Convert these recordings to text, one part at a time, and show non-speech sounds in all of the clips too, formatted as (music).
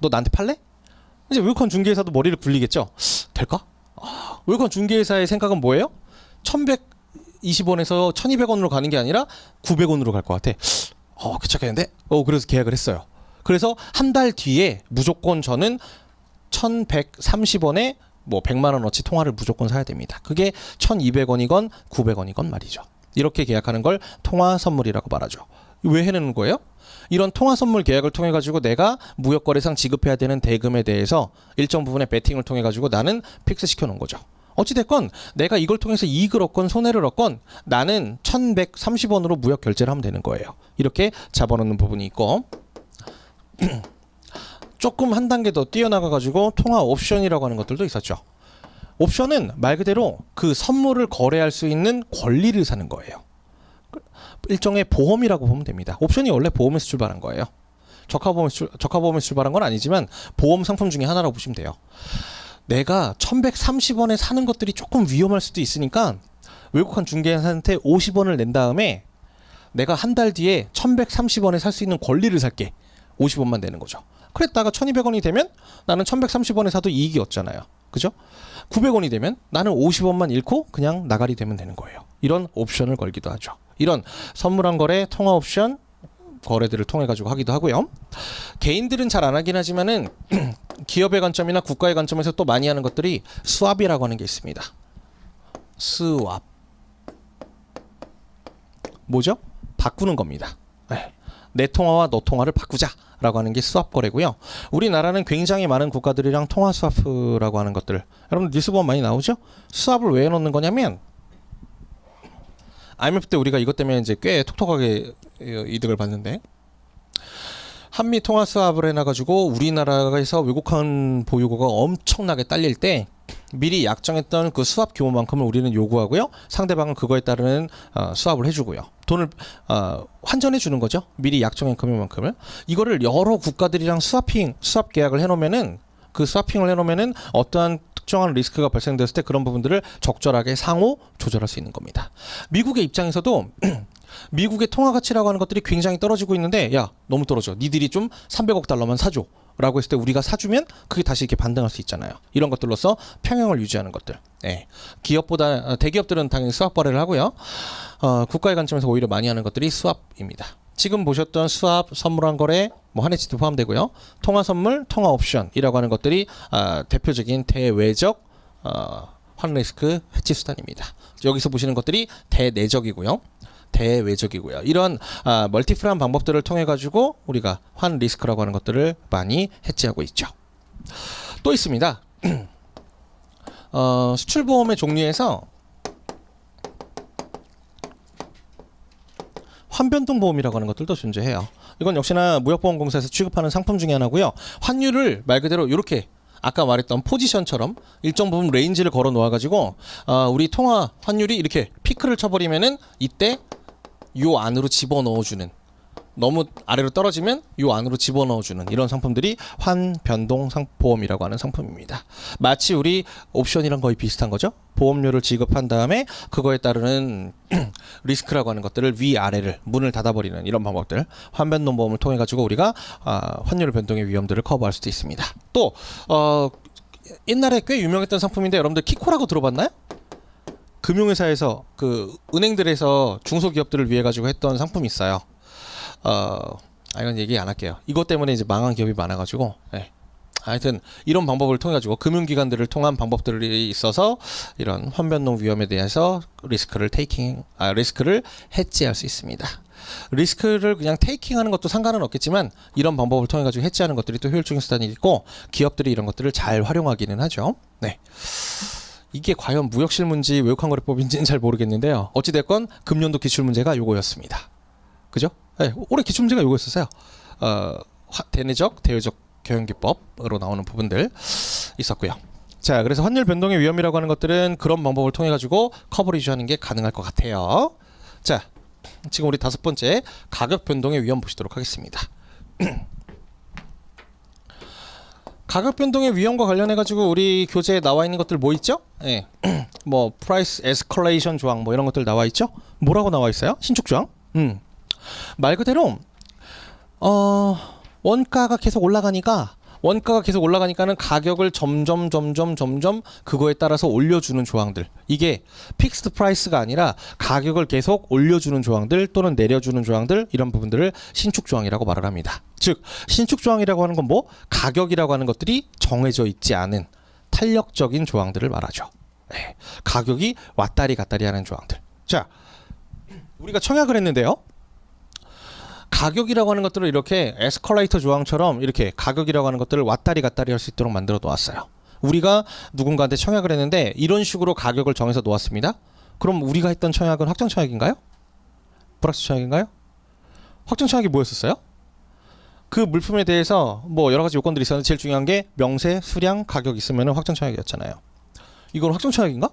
너 나한테 팔래? 이제 외국환 중개회사도 머리를 굴리겠죠. 될까? 아, 외국환 중개회사의 생각은 뭐예요? 1120원에서 1200원으로 가는 게 아니라 900원으로 갈 것 같아. 어, 괜찮겠는데? 어, 그래서 계약을 했어요. 그래서 한 달 뒤에 무조건 저는 1130원에 뭐 100만 원어치 통화를 무조건 사야 됩니다. 그게 1200원이건 900원이건 말이죠. 이렇게 계약하는 걸 통화 선물이라고 말하죠. 왜 해내는 거예요? 이런 통화 선물 계약을 통해 가지고 내가 무역 거래상 지급해야 되는 대금에 대해서 일정 부분의 베팅을 통해 가지고 나는 픽스 시켜 놓은 거죠. 어찌 됐건 내가 이걸 통해서 이익을 얻건 손해를 얻건 나는 1130원으로 무역 결제를 하면 되는 거예요. 이렇게 잡아놓는 부분이 있고 (clears throat) 조금 한 단계 더 뛰어나가 가지고 통화 옵션이라고 하는 것들도 있었죠. 옵션은 말 그대로 그 선물을 거래할 수 있는 권리를 사는 거예요. 일종의 보험이라고 보면 됩니다. 옵션이 원래 보험에서 출발한 거예요. 적합보험에서, 출, 적합보험에서 출발한 건 아니지만 보험 상품 중에 하나라고 보시면 돼요. 내가 1130원에 사는 것들이 조금 위험할 수도 있으니까 외국한 중개사한테 50원을 낸 다음에 내가 한 달 뒤에 1130원에 살 수 있는 권리를 살게. 50원만 내는 거죠. 그랬다가 1200원이 되면 나는 1130원에 사도 이익이 없잖아요. 그죠? 900원이 되면 나는 50원만 잃고 그냥 나가리 되면 되는 거예요. 이런 옵션을 걸기도 하죠. 이런 선물한 거래 통화 옵션 거래들을 통해 가지고 하기도 하고요. 개인들은 잘 안 하긴 하지만은 (clears throat) 기업의 관점이나 국가의 관점에서 또 많이 하는 것들이 수압이라고 하는 게 있습니다. 수압. 뭐죠? 바꾸는 겁니다. 네. 내 통화와 너 통화를 바꾸자라고 하는 게 수압 거래고요. 우리나라는 굉장히 많은 국가들이랑 통화 수압이라고 하는 것들. 여러분 뉴스 보면 많이 나오죠? 수압을 왜 넣는 거냐면 IMF 때 우리가 이것 때문에 이제 꽤 톡톡하게 이득을 봤는데 한미 통화 수합을 해놔가지고 우리나라에서 외국환 보유고가 엄청나게 딸릴 때 미리 약정했던 그 수합 규모만큼을 우리는 요구하고요. 상대방은 그거에 따르는 어, 수합을 해주고요. 돈을 어, 환전해 주는 거죠. 미리 약정한 금액만큼을 이거를 여러 국가들이랑 수합핑 수합 계약을 해놓으면은 그 수합핑을 해놓으면은 어떠한 특정한 리스크가 발생됐을 때 그런 부분들을 적절하게 상호 조절할 수 있는 겁니다. 미국의 입장에서도 (clears throat) 미국의 통화 가치라고 하는 것들이 굉장히 떨어지고 있는데 야 너무 떨어져. 니들이 좀 300억 달러만 사줘. 라고 했을 때 우리가 사주면 그게 다시 이렇게 반등할 수 있잖아요. 이런 것들로서 평형을 유지하는 것들. 네. 기업보다 어, 대기업들은 당연히 수합 거래를 하고요. 어, 국가의 관점에서 오히려 많이 하는 것들이 수합입니다 지금 보셨던 수합 선물한 거래 뭐 한해치도 포함되고요 통화 선물 통화 옵션이라고 하는 것들이 아, 대표적인 대외적 어, 환 리스크 해치 수단입니다 여기서 보시는 것들이 대내적이고요 대외적이고요. 이런 아, 멀티플한 방법들을 통해 가지고 우리가 환 리스크라고 하는 것들을 많이 해지하고 있죠. 또 있습니다. (clears throat) 어, 수출 보험의 종류에서 환변동 보험이라고 하는 것들도 존재해요. 이건 역시나 무역보험공사에서 취급하는 상품 중에 하나고요. 환율을 말 그대로 이렇게 아까 말했던 포지션처럼 일정 부분 레인지를 걸어 놓아 가지고 어, 우리 통화 환율이 이렇게 피크를 쳐버리면은 이때 요 안으로 집어 넣어주는 너무 아래로 떨어지면 요 안으로 집어 넣어주는 이런 상품들이 환변동 상보험이라고 하는 상품입니다. 마치 우리 옵션이랑 거의 비슷한 거죠. 보험료를 지급한 다음에 그거에 따르는 (clears throat) 리스크라고 하는 것들을 위 아래를 문을 닫아버리는 이런 방법들 환변동 보험을 통해 가지고 우리가 아, 환율 변동의 위험들을 커버할 수도 있습니다. 또 어, 옛날에 꽤 유명했던 상품인데 여러분들 키코라고 들어봤나요? 금융회사에서 그 은행들에서 중소기업들을 위해 가지고 했던 상품이 있어요. 어, 아 이건 얘기 안 할게요. 이것 때문에 이제 망한 기업이 많아가지고. 예. 하여튼 이런 방법을 통해 가지고 금융기관들을 통한 방법들이 있어서 이런 환변동 위험에 대해서 리스크를 테이킹 아 리스크를 해지할 수 있습니다. 리스크를 그냥 테이킹하는 것도 상관은 없겠지만 이런 방법을 통해 가지고 해지하는 것들이 또 효율적인 수단이 있고 기업들이 이런 것들을 잘 활용하기는 하죠. 네. 이게 과연 무역실문지 외국환거래법인지는 잘 모르겠는데요. 어찌됐건 금년도 기출문제가 요거였습니다. 그죠? 네, 올해 기출문제가 요거였었어요. 어, 화- 대내적, 대외적 경영기법으로 나오는 부분들 있었고요. 자, 그래서 환율 변동의 위험이라고 하는 것들은 그런 방법을 통해 가지고 커버리지 하는 게 가능할 것 같아요. 자, 지금 우리 다섯 번째 가격 변동의 위험 보시도록 하겠습니다. (clears throat) 가격 변동의 위험과 관련해 가지고 우리 교재에 나와 있는 것들 뭐 있죠? 예. (clears throat) 뭐 프라이스 에스컬레이션 조항 뭐 이런 것들 나와 있죠? 뭐라고 나와 있어요? 신축 조항? 음. 말 그대로 어 원가가 계속 올라가니까 원가가 계속 올라가니까는 가격을 점점 점점 점점 그거에 따라서 올려주는 조항들 이게 픽스드 프라이스가 아니라 가격을 계속 올려주는 조항들 또는 내려주는 조항들 이런 부분들을 신축 조항이라고 말을 합니다. 즉 신축 조항이라고 하는 건 뭐 가격이라고 하는 것들이 정해져 있지 않은 탄력적인 조항들을 말하죠. 네. 가격이 왔다리 갔다리 하는 조항들. 자, 우리가 청약을 했는데요. 가격이라고 하는 것들을 이렇게 에스컬레이터 조항처럼 이렇게 가격이라고 하는 것들을 왔다리 갔다리 할 수 있도록 만들어 놓았어요. 우리가 누군가한테 청약을 했는데 이런 식으로 가격을 정해서 놓았습니다. 그럼 우리가 했던 청약은 확정 청약인가요? 불확정 청약인가요? 확정 청약이 뭐였었어요? 그 물품에 대해서 뭐 여러 가지 요건들이 있었는데 제일 중요한 게 명세, 수량, 가격 있으면 확정 청약이었잖아요. 이건 확정 청약인가?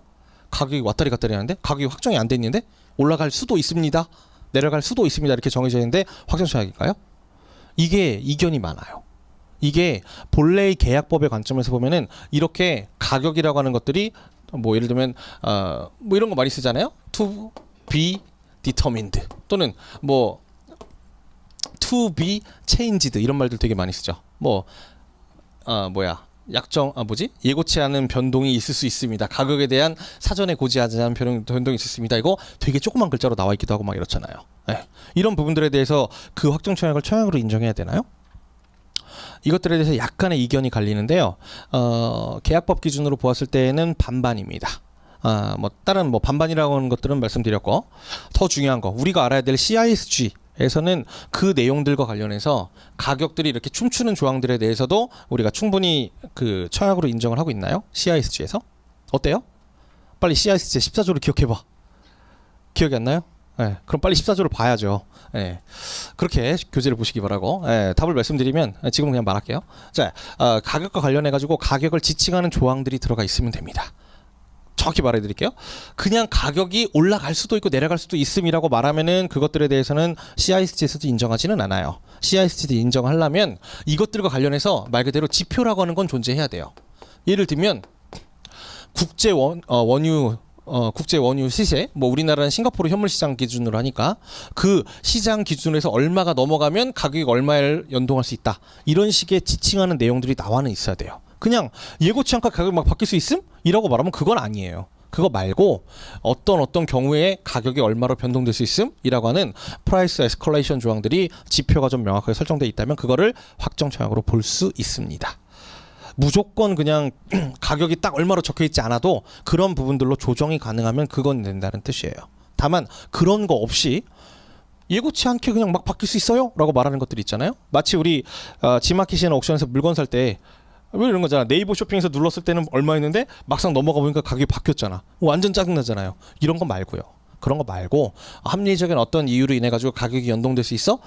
가격이 왔다리 갔다리 하는데 가격이 확정이 안 돼 있는데 올라갈 수도 있습니다. 내려갈 수도 있습니다. 이렇게 정해져 있는데 확정 청약일까요? 이게 이견이 많아요. 이게 본래의 계약법의 관점에서 보면은 이렇게 가격이라고 하는 것들이 뭐 예를 들면 어 뭐 이런 거 많이 쓰잖아요. to be determined 또는 뭐 to be changed 이런 말들 되게 많이 쓰죠. 뭐아 뭐야 약정 아 뭐지 예고치 않은 변동이 있을 수 있습니다. 가격에 대한 사전에 고지하지 않은 변동, 변동이 있을 수 있습니다. 이거 되게 조그만 글자로 나와 있기도 하고 막 이렇잖아요. 네. 이런 부분들에 대해서 그 확정 청약을 청약으로 인정해야 되나요? 이것들에 대해서 약간의 이견이 갈리는데요. 어, 계약법 기준으로 보았을 때는 반반입니다. 아, 뭐 다른 뭐 반반이라고 하는 것들은 말씀드렸고 더 중요한 거 우리가 알아야 될 CISG 에서는 그 내용들과 관련해서 가격들이 이렇게 춤추는 조항들에 대해서도 우리가 충분히 그 청약으로 인정을 하고 있나요? CISG에서 어때요? 빨리 CISG 14조를 기억해 봐. 기억이 안 나요? 네, 그럼 빨리 14조를 봐야죠. 네, 그렇게 교재를 보시기 바라고 네, 답을 말씀드리면 지금 그냥 말할게요. 자, 어, 가격과 관련해 가지고 가격을 지칭하는 조항들이 들어가 있으면 됩니다. 정확히 말해드릴게요. 그냥 가격이 올라갈 수도 있고 내려갈 수도 있음이라고 말하면은 그것들에 대해서는 CISG에서도 인정하지는 않아요. CISG도 인정하려면 이것들과 관련해서 말 그대로 지표라고 하는 건 존재해야 돼요. 예를 들면 국제 원, 어, 원유 어, 국제 원유 시세, 뭐 우리나라는 싱가포르 현물 시장 기준으로 하니까 그 시장 기준에서 얼마가 넘어가면 가격이 얼마에 연동할 수 있다. 이런 식의 지칭하는 내용들이 나와는 있어야 돼요. 그냥 예고치 않게 가격이 막 바뀔 수 있음? 이라고 말하면 그건 아니에요. 그거 말고 어떤 어떤 경우에 가격이 얼마로 변동될 수 있음? 이라고 하는 프라이스 에스컬레이션 조항들이 지표가 좀 명확하게 설정돼 있다면 그거를 확정 청약으로 볼 수 있습니다. 무조건 그냥 (clears throat) 가격이 딱 얼마로 적혀 있지 않아도 그런 부분들로 조정이 가능하면 그건 된다는 뜻이에요. 다만 그런 거 없이 예고치 않게 그냥 막 바뀔 수 있어요? 라고 말하는 것들이 있잖아요. 마치 우리 어, 지마켓이나 옥션에서 물건 살때 왜 이런 거잖아. 네이버 쇼핑에서 눌렀을 때는 얼마였는데 막상 넘어가 보니까 가격이 바뀌었잖아. 완전 짜증나잖아요. 이런 거 말고요. 그런 거 말고 합리적인 어떤 이유로 인해 가지고 가격이 연동될 수 있어?